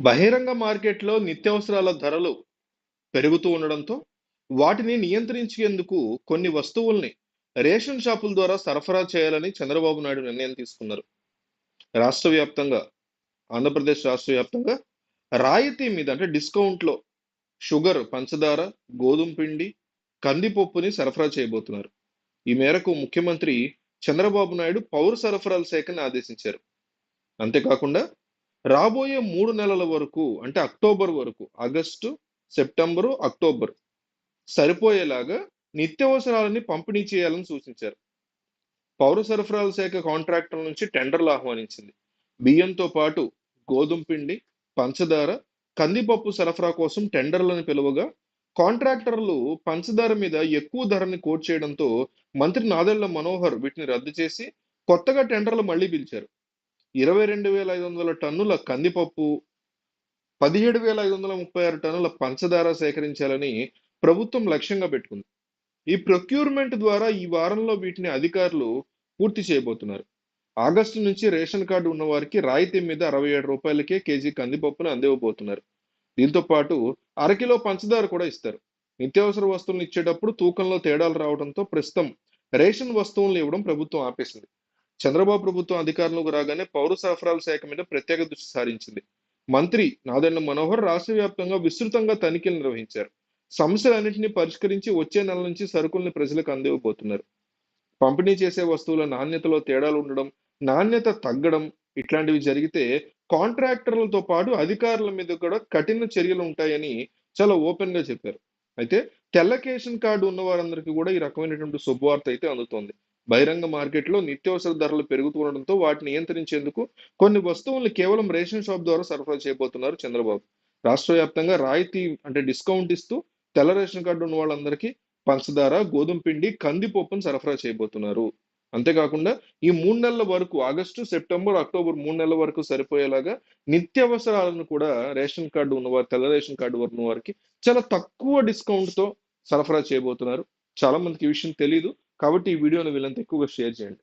బహిరంగ మార్కెట్లో నిత్యావసరాల ధరలు పెరుగుతూ ఉండడంతో వాటిని నియంత్రించేందుకు కొన్ని వస్తువుల్ని రేషన్ షాపుల ద్వారా సరఫరా చేయాలని చంద్రబాబు నాయుడు నిర్ణయం తీసుకున్నారు. రాష్ట్ర వ్యాప్తంగా ఆంధ్రప్రదేశ్ రాష్ట్ర వ్యాప్తంగా రాయితీ మీద అంటే డిస్కౌంట్లో షుగర్ పంచదార గోధుమ పిండి కందిపప్పుని సరఫరా చేయబోతున్నారు. ఈ మేరకు ముఖ్యమంత్రి చంద్రబాబు నాయుడు పౌర సరఫరాల శాఖని ఆదేశించారు. అంతేకాకుండా రాబోయే మూడు నెలల వరకు అంటే అక్టోబర్ వరకు ఆగస్టు సెప్టెంబరు అక్టోబర్ సరిపోయేలాగా నిత్యావసరాలని పంపిణీ చేయాలని సూచించారు. పౌర సరఫరాల శాఖ కాంట్రాక్టర్ నుంచి టెండర్లు ఆహ్వానించింది. బియ్యంతో పాటు గోధుమ పిండి పంచదార కందిపప్పు సరఫరా కోసం టెండర్లను పిలువగా కాంట్రాక్టర్లు పంచదార మీద ఎక్కువ ధరని కోట్ చేయడంతో మంత్రి నాదెళ్ళ మనోహర్ వీటిని రద్దు చేసి కొత్తగా టెండర్లు మళ్ళీ పిలిచారు. ఇరవై రెండు వేల ఐదు వందల టన్నుల కందిపప్పు పదిహేడు వేల ఐదు వందల ముప్పై ఆరు టన్నుల పంచదార సేకరించాలని ప్రభుత్వం లక్ష్యంగా పెట్టుకుంది. ఈ ప్రొక్యూర్మెంట్ ద్వారా ఈ వారంలో వీటిని అధికారులు పూర్తి చేయబోతున్నారు. ఆగస్టు నుంచి రేషన్ కార్డు ఉన్న వారికి రాయితీ మీద అరవై ఏడు రూపాయలకే కేజీ కందిపప్పును అందివ్వబోతున్నారు. దీంతో పాటు అరకిలో పంచదార కూడా ఇస్తారు. నిత్యావసర వస్తువులను ఇచ్చేటప్పుడు తూకంలో తేడాలు రావడంతో ప్రస్తుతం రేషన్ వస్తువులను ఇవ్వడం ప్రభుత్వం ఆపేసింది. చంద్రబాబు ప్రభుత్వం అధికారంలోకి రాగానే పౌర సరఫరాల శాఖ మీద ప్రత్యేక దృష్టి సారించింది. మంత్రి నాదెండ్ల మనోహర్ రాష్ట్ర వ్యాప్తంగా విస్తృతంగా తనిఖీలు నిర్వహించారు. సమస్యలన్నింటినీ పరిష్కరించి వచ్చే నెల నుంచి సరుకుల్ని ప్రజలకు అందివ్వబోతున్నారు. పంపిణీ చేసే వస్తువుల నాణ్యతలో తేడాలు ఉండడం నాణ్యత తగ్గడం ఇట్లాంటివి జరిగితే కాంట్రాక్టర్లతో పాటు అధికారుల మీద కూడా కఠిన చర్యలు ఉంటాయని చాలా ఓపెన్గా చెప్పారు. అయితే తెల్ల రేషన్ కార్డు ఉన్న వారందరికీ కూడా ఈ రకమైనటువంటి శుభవార్త అయితే అందుతోంది. బహిరంగ మార్కెట్లో నిత్యావసర ధరలు పెరుగుతుండడంతో వాటిని నియంత్రించేందుకు కొన్ని వస్తువులను కేవలం రేషన్ షాప్ ద్వారా సరఫరా చేయబోతున్నారు చంద్రబాబు. రాష్ట్ర వ్యాప్తంగా రాయితీ అంటే డిస్కౌంట్ ఇస్తూ తెల్ల రేషన్ కార్డు ఉన్న వాళ్ళందరికీ పంచదార గోధుమ పిండి కందిపప్పును సరఫరా చేయబోతున్నారు. అంతేకాకుండా ఈ మూడు నెలల వరకు ఆగస్టు సెప్టెంబర్ అక్టోబర్ మూడు నెలల వరకు సరిపోయేలాగా నిత్యావసరాలను కూడా రేషన్ కార్డు ఉన్నవారు తెల్ల రేషన్ కార్డు ఉన్న వారికి చాలా తక్కువ డిస్కౌంట్తో సరఫరా చేయబోతున్నారు. చాలా మందికి ఈ విషయం తెలియదు కాబట్టి ఈ వీడియోని వీళ్ళంత ఎక్కువగా షేర్ చేయండి.